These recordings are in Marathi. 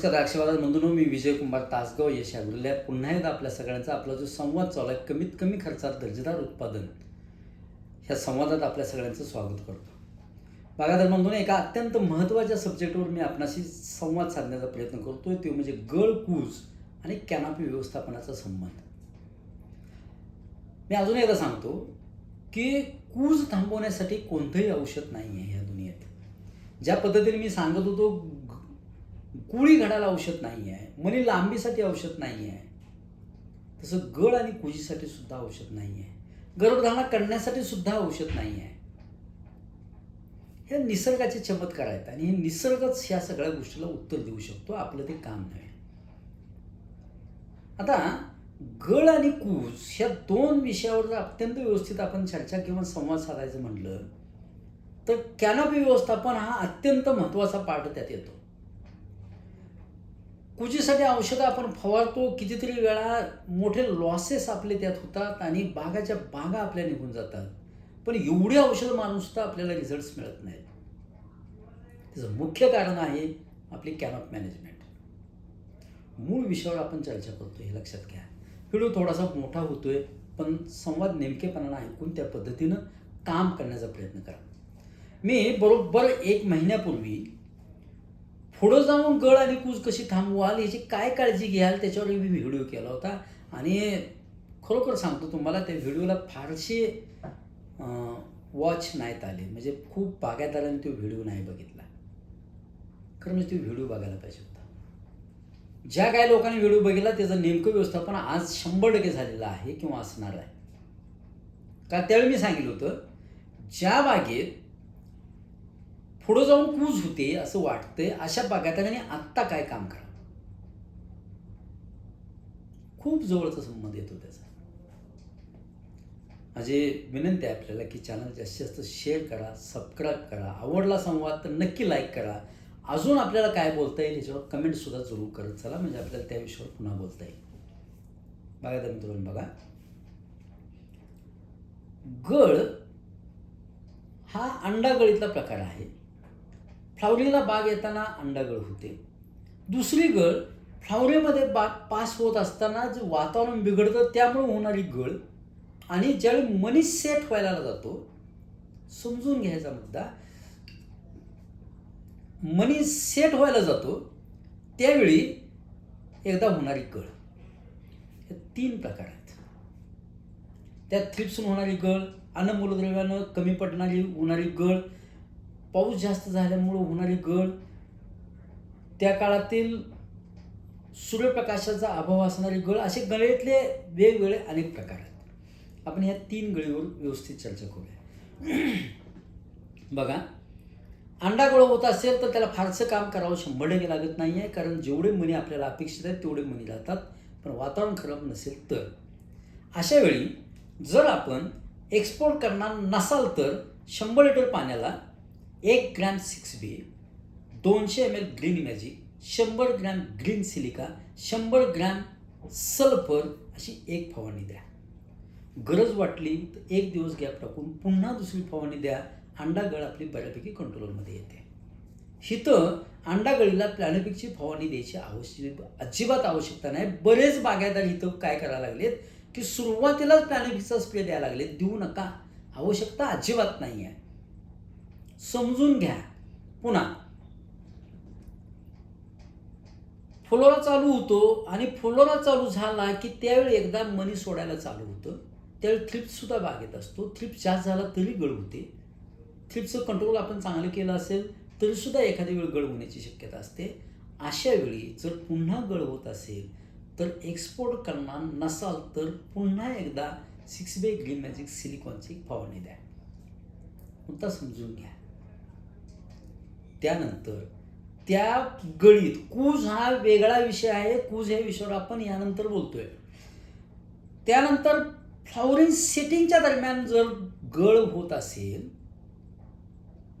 नमस्कार राक्षवादा बंधूंनो हो, मी विजय कुमार तासगाव यश ॲग्रोलॅब पुन्हा एकदा आपल्या सगळ्यांचा आपला जो संवाद चालू आहे कमीत कमी खर्चात दर्जेदार उत्पादन. ह्या संवादात आपल्या सगळ्यांचं स्वागत करतो. बघा तर बंधूंनो एका अत्यंत महत्त्वाच्या सब्जेक्टवर मी आपणाशी संवाद साधण्याचा प्रयत्न करतोय. ते म्हणजे गळकूज आणि कॅनापी व्यवस्थापनाचा संबंध. मी अजून एकदा सांगतो की कूज थांबवण्यासाठी कोणतंही औषध नाही आहे ह्या दुनियेत. ज्या पद्धतीने मी सांगत होतो ग- कुळी घडाला औषध नाही आहे मनी लांबीसाठी औषध नाही आहे तसं गळ आणि कुजीसाठी सुद्धा औषध नाही आहे गर्भधारणा करण्यासाठी सुद्धा औषध नाही आहे हे निसर्गाचे चमत्कार आहेत आणि हे निसर्गच ह्या सगळ्या गोष्टीला उत्तर देऊ शकतो. आपलं ते काम नव्हे आता गळ आणि कूज ह्या दोन विषयावर जर अत्यंत व्यवस्थित आपण चर्चा किंवा संवाद साधायचं म्हटलं तर कॅनॉपी व्यवस्थापन हा अत्यंत महत्त्वाचा पार्ट त्यात येतो. कुजीसाठी औषधं आपण फवारतो. कितीतरी वेळा मोठे लॉसेस आपले त्यात होतात आणि बागाच्या बागा आपल्या निघून जातात. पण एवढी औषधं मारून सुद्धा आपल्याला रिझल्ट्स मिळत नाहीत. त्याचं मुख्य कारण आहे आपली कॅनॉप मॅनेजमेंट मूळ विषयावर आपण चर्चा करतो हे लक्षात घ्या. व्हिडिओ थोडासा मोठा होतोय पण संवाद नेमकेपणानं ऐकून त्या पद्धतीनं काम करण्याचा प्रयत्न करा. मी बरोबर एक महिन्यापूर्वी पुढं जाऊन गळ आणि कूज कशी थांबवाल याची काय काळजी घ्याल त्याच्यावर मी व्हिडिओ केला होता. आणि खरोखर सांगतो तुम्हाला त्या व्हिडिओला फारसे वॉच नाहीत आले. म्हणजे खूप बागायतदारांनी तो व्हिडिओ नाही बघितला. खरं म्हणजे तो व्हिडिओ बघायला पाहिजे होता. ज्या काही लोकांनी व्हिडिओ बघितला त्याचं नेमकं व्यवस्थापन आज शंभर टक्के झालेलं आहे किंवा असणार आहे. का त्यावेळी मी सांगितलं होतं ज्या बागेत पुढं जाऊन कूज होते असं वाटतंय. अशा बागायतदारांनी आत्ता काय काम करा? खूप जवळचा संबंध येतो त्याचा. माझी विनंती आहे आपल्याला की चॅनल जास्तीत जास्त शेअर करा सबस्क्राईब करा. आवडला संवाद तर नक्की लाईक करा. अजून आपल्याला काय बोलता येईल याच्यावर कमेंटसुद्धा जरूर करत चला. म्हणजे आपल्याला त्या विषयावर पुन्हा बोलता येईल. बघा तर मित्रांनो बघा. गळ हा अंडागळीतला प्रकार आहे. फ्लावरीला बाग येताना अंडागळ होते. दुसरी गळ फ्लावरीमध्ये बाग पास होत असताना जे वातावरण बिघडतं त्यामुळे होणारी गळ आणि ज्यावेळी मनी सेट व्हायला जातो समजून घ्यायचा मुद्दा मनी सेट व्हायला जातो त्यावेळी एकदा होणारी गळ. हे तीन प्रकार आहेत. त्यात थ्रिप्सून होणारी गळ अन्नमूलद्रव्यानं कमी पडणारी होणारी गळ पाऊस जास्त झाल्यामुळं होणारी गळ त्या काळातील सूर्यप्रकाशाचा अभाव असणारी गळ असे गळेतले वेगवेगळे अनेक प्रकार आहेत. आपण ह्या तीन गळीवर व्यवस्थित चर्चा करूया. बघा अंडागोळ होत असेल तर त्याला फारसं काम करावं शंभर टक्के लागत नाही आहे कारण जेवढे मणी आपल्याला अपेक्षित आहेत तेवढे मणी जातात पण वातावरण खराब नसेल तर. अशा वेळी जर आपण एक्सपोर्ट करणार नसाल तर शंभर लिटर पाण्याला एक ग्रॅम सिक्स बी दोनशे एम एल ग्रीन मॅजिक शंभर ग्रॅम ग्रीन सिलिका शंभर ग्रॅम सल्फर अशी एक फवारणी द्या. गरज वाटली तर एक दिवस गॅप टाकून पुन्हा दुसरी फवारणी द्या. अंडागळ आपली बऱ्यापैकी कंट्रोलमध्ये येते. हिथं अंडागळीला प्लॅनोपिकची फवारणी द्यायची आवश्यक अजिबात आवश्यकता नाही. बरेच बागायदार इथं काय करायला लागलेत? की सुरुवातीलाच प्लॅनोपिकचा स्प्रे द्यायला लागले देऊ नका. आवश्यकता अजिबात नाही आहे समजून घ्या. पुन्हा. फुलोरा चालू होतो आणि फुलोरा चालू झाला की त्यावेळी एकदा मनी सोडायला चालू होतं. त्यावेळी थ्रिप्ससुद्धा बागेत असतो. थ्रिप्स जास्त झाला तरी गळ होते. थ्रिप्सचं कंट्रोल आपण चांगलं केलं असेल तरीसुद्धा एखादी वेळ गळ होण्याची शक्यता असते. अशा वेळी जर पुन्हा गळ होत असेल तर एक्सपोर्ट करणार नसाल तर पुन्हा एकदा सिक्स बे ग्रीन मॅजिक सिलिकॉनची फवारणी द्या. मुद्दा समजून घ्या. त्यानंतर त्या गळीत कूज हा वेगळा विषय आहे कूज या विषयावर आपण यानंतर बोलतोय. त्यानंतर फ्लॉवरिंग सेटिंगच्या दरम्यान जर गळ होत असेल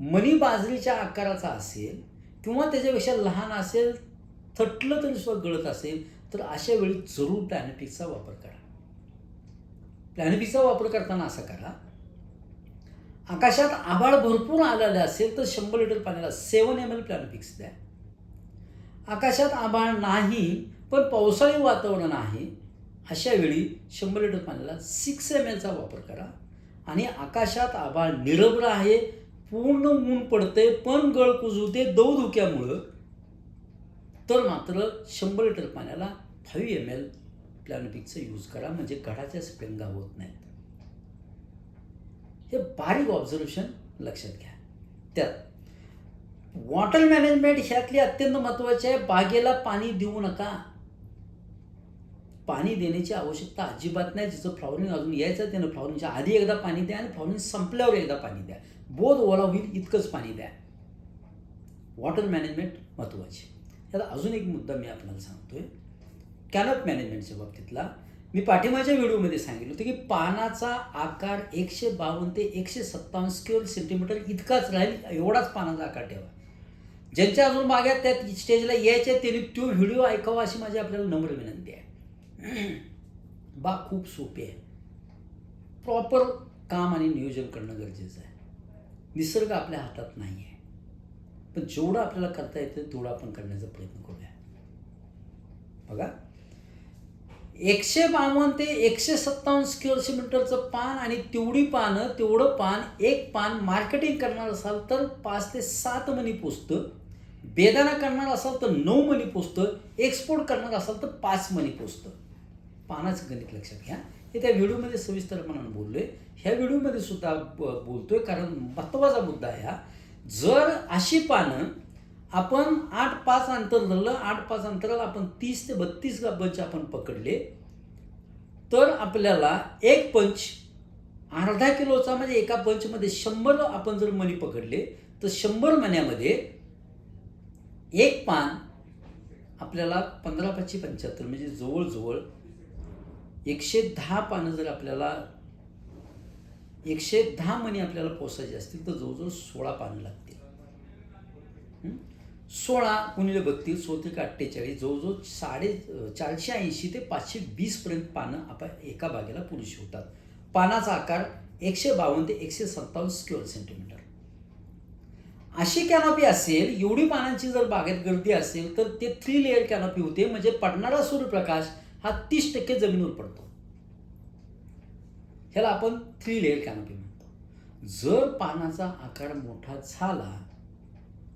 मनी बाजरीच्या आकाराचा असेल किंवा त्याच्यापेक्षा लहान असेल थटलं तरी सुद्धा गळत असेल तर अशा वेळी जरूर प्लॅनेटिकचा वापर करा. प्लॅनेटिकचा वापर करताना असा करा आकाशात आभाळ भरपूर आलेलं असेल तर शंभर लिटर पाण्याला सेवन एम एल प्लॅनोपिक्स द्या. आकाशात आभाळ नाही पण पावसाळी वातावरण आहे अशा वेळी शंभर लिटर पाण्याला सिक्स एम एलचा वापर करा. आणि आकाशात आभाळ निरभ्र आहे पूर्ण ऊन पडते पण गळ कुजवते दौ धुक्यामुळं तर मात्र शंभर लिटर पाण्याला फाईव्ह एम एल प्लॅनोपिकचं यूज करा. म्हणजे गडाच्या स्प्रिंगा होत नाहीत. हे बारीक ऑब्झर्वेशन लक्षात घ्या. त्यात वॉटर मॅनेजमेंट ह्यातली अत्यंत महत्त्वाची आहे बागेला पाणी देऊ नका. पाणी देण्याची आवश्यकता अजिबात नाही जिचं फ्लॉवरिंग अजून यायचं त्यानं फ्लॉवरिंगच्या आधी एकदा पाणी द्या आणि फ्लॉवरिंग संपल्यावर एकदा पाणी द्या. बोध ओला होईल इतकंच पाणी द्या. वॉटर मॅनेजमेंट महत्त्वाची त्याला अजून एक मुद्दा मी आपल्याला सांगतोय. कॅनप मॅनेजमेंटच्या बाबतीतला मी पाठीमाच्या व्हिडिओमध्ये सांगितलं होतं की पानाचा आकार एकशे बावन्न ते एकशे सत्तावन्न स्क्वेअर सेंटीमीटर इतकाच राहील एवढाच पानाचा आकार ठेवा. ज्यांच्या अजून मागे त्या स्टेजला यायच्या त्यांनी तो व्हिडिओ ऐकावा अशी माझी आपल्याला नम्र विनंती आहे. बा खूप सोपी आहे. प्रॉपर काम आणि नियोजन करणं गरजेचं आहे. निसर्ग आपल्या हातात नाही आहे पण जेवढं आपल्याला करता येतं तेवढं आपण करण्याचा प्रयत्न करूया. बघा. एकशे बावन्न ते एकशे सत्तावन्न स्क्वेअर मीटरचं पान आणि तेवढी पानं तेवढं पान एक पान मार्केटिंग करणार असाल तर पाच ते सात मनी पोचतं बेदाना करणार असाल तर नऊ मनी पोचतं एक्सपोर्ट करणार असाल तर पाच मनी पोचतं पानाचं गणित लक्षात घ्या. हे त्या व्हिडिओमध्ये सविस्तरपणाने बोललोय. ह्या व्हिडिओमध्ये सुद्धा ब- बोलतोय. कारण महत्त्वाचा मुद्दा आहे हा जर अशी पानं आपण आठ पाच अंतर धरलं आठ पाच अंतराला आपण तीस ते बत्तीस पंच आपण पकडले तर आपल्याला एक पंच अर्धा किलोचा म्हणजे एका पंचमध्ये शंभर आपण जर मणी पकडले तर शंभर मण्यामध्ये एक पान आपल्याला पंधरा पाचशे पंच्याहत्तर म्हणजे जवळजवळ एकशे दहा पानं जर आपल्याला एकशे दहा मणी आपल्याला पोसायचे असतील तर जवळजवळ सोळा पानं लागतील. सोळा गुणिले बत्तीस सोळा का अठ्ठेचाळीस जवळजवळ साडे चारशे ऐंशी ते पाचशे वीसपर्यंत पानं आपण एका बागेला पुरुष होतात. पानाचा आकार एकशे बावन्न ते एकशे सत्तावन्न स्क्वेअर सेंटीमीटर. अशी कॅनॉपी असेल एवढी पानांची जर बागेत गर्दी असेल तर ते थ्री लेअर कॅनॉपी होते. म्हणजे पडणारा सूर्यप्रकाश हा तीस टक्के जमिनीवर पडतो. ह्याला आपण थ्री लेअर कॅनॉपी म्हणतो. जर पानाचा आकार मोठा झाला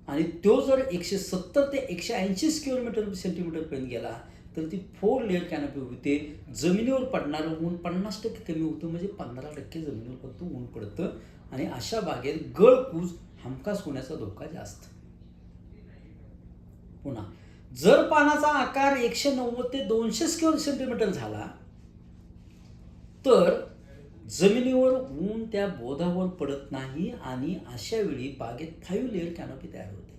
आणि तो जर एकशे सत्तर ते एकशे ऐंशी किलोमीटर सेंटीमीटरपर्यंत गेला तर ती फोर लेअर कॅनपी होते. जमिनीवर पडणारं ऊन पन्नास टक्के कमी होतं म्हणजे पंधरा टक्के जमिनीवर फक्त ऊन पडतं. आणि अशा बागेत गळकूज हमखास होण्याचा धोका जास्त. पुन्हा जर पानाचा आकार एकशे नव्वद ते दोनशे स्क्वेअर सेंटीमीटर झाला तर जमिनीवर ऊन त्या बोधावर पडत नाही आणि अशा वेळी बागेत फाईव्ह लेअर कॅनोपी तयार होते.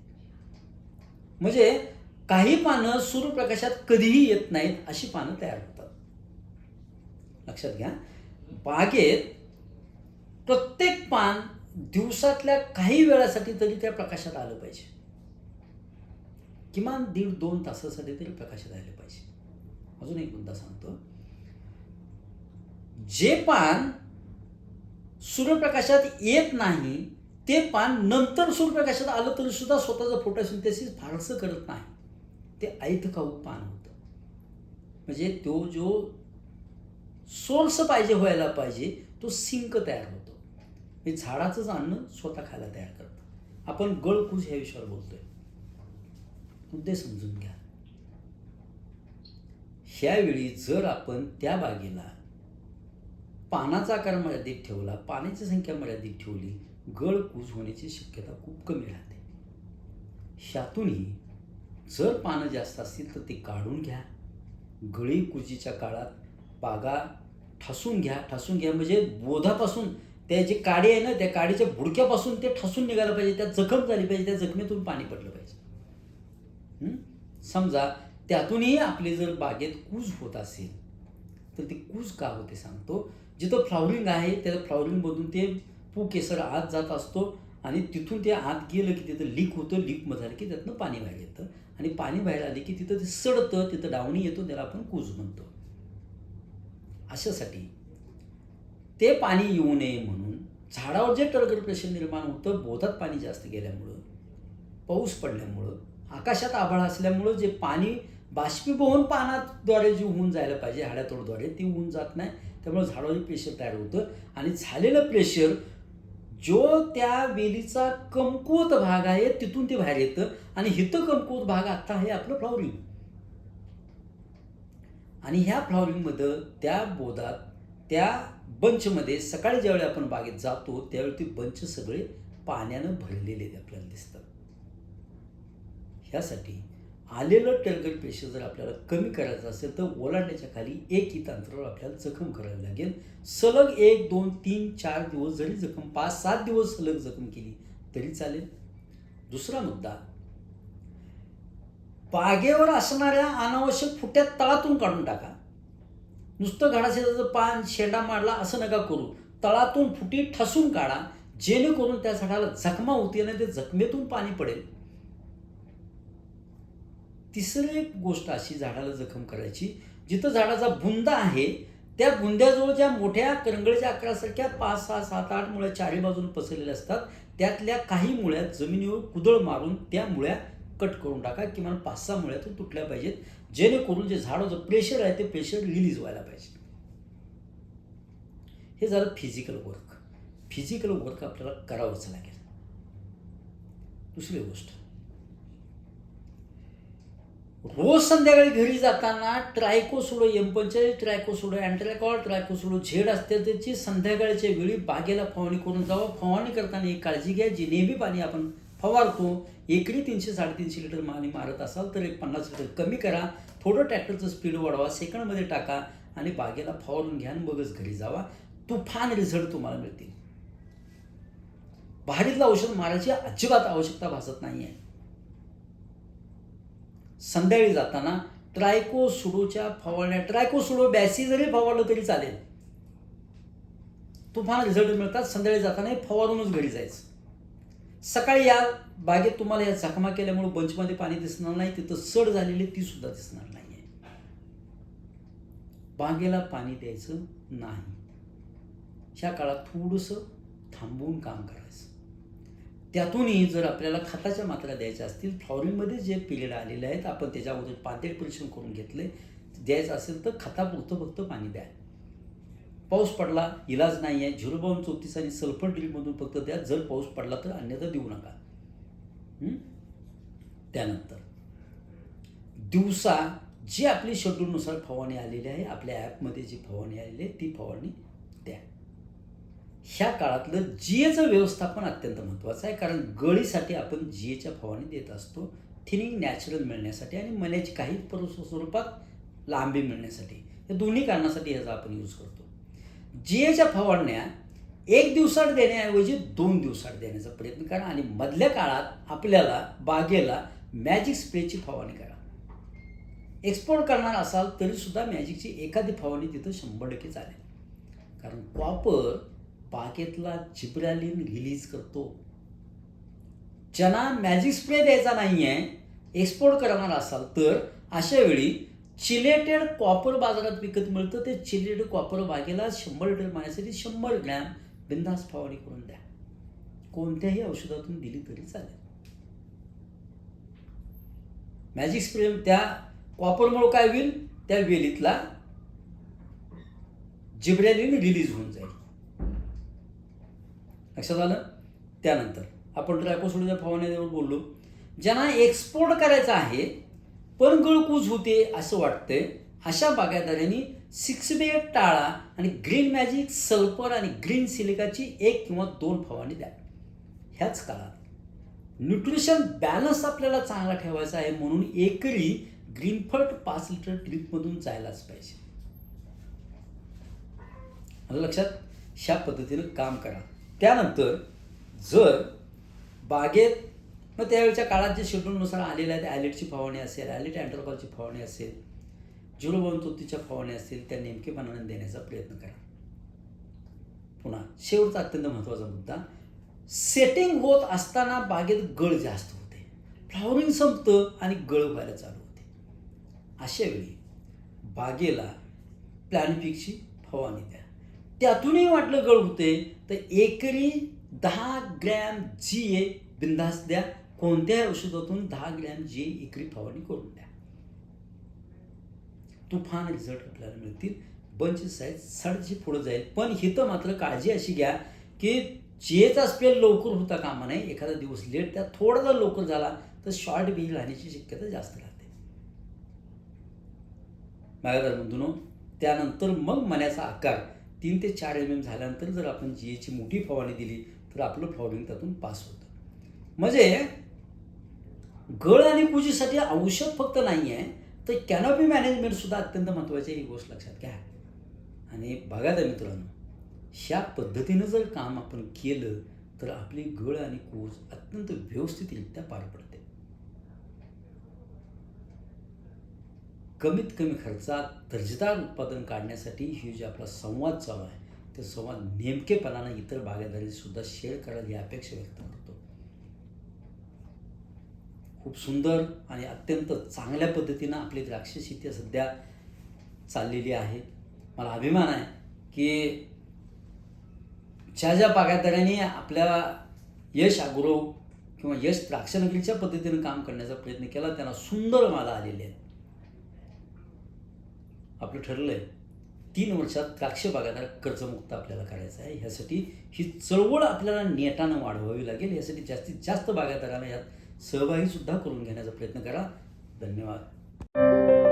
म्हणजे काही पानं सूर्यप्रकाशात कधीही येत नाहीत अशी पानं तयार होतात. लक्षात घ्या बागेत प्रत्येक पान दिवसातल्या काही वेळासाठी तरी त्या प्रकाशात आलं पाहिजे. किमान दीड दोन तासासाठी तरी प्रकाशात आले पाहिजे. अजून एक मुद्दा सांगतो. जे पान सूर्यप्रकाशात येत नाही ते पान नंतर सूर्यप्रकाशात आलं तरी सुद्धा स्वतःचं फोटोसिंथेसिस फारसं करत नाही. ते ऐतकाऊ पान होतं. म्हणजे तो जो सोर्स पाहिजे व्हायला पाहिजे तो सिंक तयार होतो. हे झाडाचंच अन्न स्वतः खायला तयार करतं. आपण गळकूज ह्या विषयावर बोलतोय. मुद्दे समजून घ्या. ह्यावेळी जर आपण त्या बागेला पानाचा आकार मर्यादित ठेवला पाण्याची संख्या मर्यादित ठेवली गळ कूज होण्याची शक्यता खूप कमी राहते. शातूनही जर पानं जास्त असतील तर ते काढून घ्या. गळी कुजीच्या काळात बागा ठासून घ्या. ठासून घ्या म्हणजे बोधापासून त्या जे काडी आहे ना त्या काडीच्या बुडक्यापासून ते ठासून निघायला पाहिजे त्यात जखम झाली पाहिजे त्या जखमेतून पाणी पडलं पाहिजे. समजा त्यातूनही आपले जर बागेत कूज होत असेल तर ते कूज का होते सांगतो? जिथं फ्लॉवरिंग आहे त्या फ्लॉवरिंगमधून ते पू केसर आत जात असतो आणि तिथून ते आत गेलं की तिथं लीक होतं लीक झालं की त्यातनं पाणी बाहेर येतं. आणि पाणी बाहेर आले की तिथं ते सडतं तिथं डावणी येतो त्याला आपण कूज म्हणतो. अशासाठी ते पाणी येऊ नये म्हणून झाडावर जे टळगड प्रेशर निर्माण होतं बोधात पाणी जास्त गेल्यामुळं पाऊस पडल्यामुळं आकाशात आभाळ असल्यामुळं जे पाणी बाष्पीभवन पानाद्वारे जे होऊन जायला पाहिजे हाड्यातोडद्वारे ते होऊन जात नाही. त्यामुळे झाडावर प्रेशर तयार होतं. आणि झालेलं प्रेशर जो त्या वेलीचा कमकुवत भाग आहे तिथून ते बाहेर येतं. आणि हिथं कमकुवत भाग आता आहे आपलं फ्लॉवरिंग आणि ह्या फ्लॉवरिंगमध्ये त्या बोधात त्या बंचमध्ये सकाळी ज्यावेळी आपण बागेत जातो त्यावेळी ते बंच सगळे पाण्यानं भरलेले आपल्याला दिसतात. ह्यासाठी आलेलं टर्गट प्रेशर जर आपल्याला कमी करायचं असेल तर ओलांड्याच्या खाली एक इंच अंतरावर आपल्याला जखम करावी लागेल. सलग एक दोन तीन चार दिवस जरी जखम पाच सात दिवस सलग जखम केली तरी चालेल. दुसरा मुद्दा बागेवर असणाऱ्या अनावश्यक फुट्या तळातून काढून टाका. नुसतं घडाशेजाचं पान शेंडा मारला असं नका करू. तळातून फुटी ठसून काढा. जेणेकरून त्या झाडाला जखमा होती आणि ते जखमेतून पाणी पडेल. तिसरी एक गोष्ट अशी झाडाला जखम करायची जिथं झाडाचा बुंदा आहे त्या बुंद्याजवळ ज्या मोठ्या करंगळीच्या आकारासारख्या पाच सहा सात आठ मुळ्या चारी बाजून पसरलेल्या असतात त्यातल्या काही मुळ्या जमिनीवर कुदळ मारून त्या मुळ्या कट करून टाका किमान पाच सहा मुळ्या तर तुटल्या पाहिजेत जेणेकरून जे झाडाचं प्रेशर आहे ते प्रेशर रिलीज व्हायला पाहिजे. हे झालं फिजिकल वर्क फिजिकल वर्क आपल्याला करावंच लागेल. दुसरी गोष्ट रोज संध्याकाळी घरी जाताना ट्रायकोसुडो एम पंचेचाळीस ट्रायकोसुडो अँट्रॅकॉल ट्रायकोसुडो झेड असते त्याची संध्याकाळच्या वेळी बागेला फवारणी करून जावं. फवारणी करताना एक काळजी घ्या जी नेहमी पाणी आपण फवारतो एकरी तीनशे साडेतीनशे लिटर पाणी मारत असाल तर एक पन्नास लिटर कमी करा. थोडं ट्रॅक्टरचं स्पीड वाढवा सेकंडमध्ये टाका आणि बागेला फवारून घ्या आणि मगच घरी जावा. तुफान रिझल्ट तुम्हाला मिळतील. बाहेरीतलं औषध मारायची अजिबात आवश्यकता भासत नाही आहे संध्याकाळी जाताना ट्रायको सुडोच्या फवारण्या ट्रायको सुडो बॅसी जरी फवारलं तरी चालेल. तुम्हाला रिझल्ट मिळतात संध्याकाळी जाताना हे फवारूनच घरी जायचं. सकाळी या बागेत तुम्हाला या जखमा केल्यामुळे बंचमध्ये पाणी दिसणार नाही तिथं सड झालेली ती सुद्धा दिसणार नाही आहे बागेला पाणी द्यायचं नाही. ह्या काळात थोडंसं थांबवून काम करायचं. त्यातूनही जर आपल्याला खताच्या मात्रा द्यायच्या असतील फ्लॉवरिंगमध्ये जे पिरियड आलेले आहेत आपण त्याच्या अगोदर परीक्षण करून घेतले द्यायचं असेल तर खतापुरतं फक्त पाणी द्या. पाऊस पडला इलाज नाही आहे झिरो बावन चौतीस आणि सल्फर ड्रिलमधून फक्त द्या. जर पाऊस पडला तर अन्यथा देऊ नका. त्यानंतर दिवसा जी आपली शेड्यूलनुसार फवारणी आलेली आहे आपल्या ॲपमध्ये जी फवारणी आलेली आहे ती फवारणी ह्या काळातलं जिएचं व्यवस्थापन अत्यंत महत्त्वाचं आहे. कारण गळीसाठी आपण जिएच्या फवारणी देत असतो. थिनिंग नॅचरल मिळण्यासाठी आणि मण्याची काही पर- स्वरूपात लांबी मिळण्यासाठी. या दोन्ही कारणासाठी ह्याचा आपण यूज करतो. जीएच्या फवारण्या एक दिवसाड देण्याऐवजी दोन दिवसाड देण्याचा प्रयत्न करा आणि मधल्या काळात आपल्याला बागेला मॅजिक स्प्रेची फवारणी करा. एक्सपोर्ट करणार असाल तरीसुद्धा मॅजिकची एखादी फवारणी तिथं शंभर टक्के चालेल. कारण कॉपर बागेतला जिब्रॅलिन रिलीज करतो. ज्यांना मॅजिक स्प्रे द्यायचा नाही आहे एक्सपोर्ट करणार असाल तर अशा वेळी चिलेटेड कॉपर बाजारात विकत मिळतं. ते चिलेटेड कॉपर बागेला शंभर लिटर पाण्यासाठी शंभर ग्रॅम बिंदास फवारणी करून द्या. कोणत्याही औषधातून दिली तरी चालेल. मॅजिक स्प्रे त्या कॉपरमुळं काय होईल? त्या वेलीतला जिब्रॅलिन रिलीज होऊन जाईल. लक्षात आलं? त्यानंतर आपण ट्रॅकोसोडीच्या फवारण्यावर बोललो. ज्यांना एक्सपोर्ट करायचं आहे पण गळकूज होते असं वाटतंय. अशा बागायतदारांनी सिक्स बे टाळा आणि ग्रीन मॅजिक सल्फर आणि ग्रीन सिलिकाची एक किंवा दोन फवारणी द्या. ह्याच काळात न्यूट्रिशन बॅलन्स आपल्याला चांगला ठेवायचा आहे म्हणून एकरी ग्रीनफर्ट पाच लिटर ड्रिपमधून जायलाच पाहिजे. आलं लक्षात ह्या पद्धतीनं काम करा. त्यानंतर जर बागेत मग त्यावेळच्या काळात जे शेड्यूलनुसार आलेलं आहे त्या ॲलिटची फवारणी असेल ॲलिट अँट्रोकॉलची फवारणी असेल झिरो बावन फवारणी असतील त्या नेमकेपणाने देण्याचा प्रयत्न करा. पुन्हा शेवटचा अत्यंत महत्त्वाचा मुद्दा सेटिंग होत असताना बागेत गळ जास्त होते. फ्लॉवरिंग संपतं आणि गळ व्हायला चालू होते. अशावेळी बागेला प्लॅनिफिकची फवारणी द्या. त्यातूनही वाटलं गळ होते तर एकरी दहा ग्रॅम जी ए बिंदास द्या. कोणत्याही औषधातून दहा ग्रॅम जी ए एकरी फवारणी करून द्या. तुफान रिझल्ट आपल्याला मिळतील. बंच साईज सडचे पुढं जाईल. पण हिथं मात्र काळजी अशी घ्या की जेचा स्पेल लवकर होता कामा नाही एखादा दिवस लेट त्या थोडा जर लवकर झाला तर शॉर्ट बी राहण्याची शक्यता जास्त राहते. मागादार बंधूनो त्यानंतर मग मण्याचा आकार. तीन ते चार एम एम झाल्यानंतर जर आपण जी एची मोठी फवारणी दिली तर आपलं फ्लॉवरिंग त्यातून पास होतं. म्हणजे गळ आणि पूजेसाठी औषध फक्त नाही आहे तर कॅनॉपी मॅनेजमेंट सुद्धा अत्यंत महत्त्वाची आहे ही गोष्ट लक्षात घ्या. आणि बघा त्या मित्रांनो ह्या पद्धतीनं जर काम आपण केलं तर आपली गळ आणि कूज अत्यंत व्यवस्थितरित्या पार पडते. कमीत कमी खर्चात दर्जेदार उत्पादन काढण्यासाठी ही जे आपला संवाद चालू आहे ते संवाद नेमकेपणानं इतर बागायतदारीसुद्धा शेअर करायला ही अपेक्षा व्यक्त करतो. खूप सुंदर आणि अत्यंत चांगल्या पद्धतीनं आपली द्राक्ष शेती सध्या चाललेली आहे. मला अभिमान आहे की ज्या ज्या बागायतदारांनी आपल्या यश अग्रो किंवा यश द्राक्षनगरीच्या पद्धतीनं काम करण्याचा प्रयत्न केला त्यांना सुंदर माला आलेले आहेत. आपलं ठरलं आहे तीन वर्षात द्राक्ष बागायतदार कर्जमुक्त आपल्याला करायचं आहे. ह्यासाठी ही चळवळ आपल्याला नेटानं वाढवावी लागेल. यासाठी जास्तीत जास्त बागायतदारांना यात सहभागीसुद्धा करून घेण्याचा प्रयत्न करा. धन्यवाद.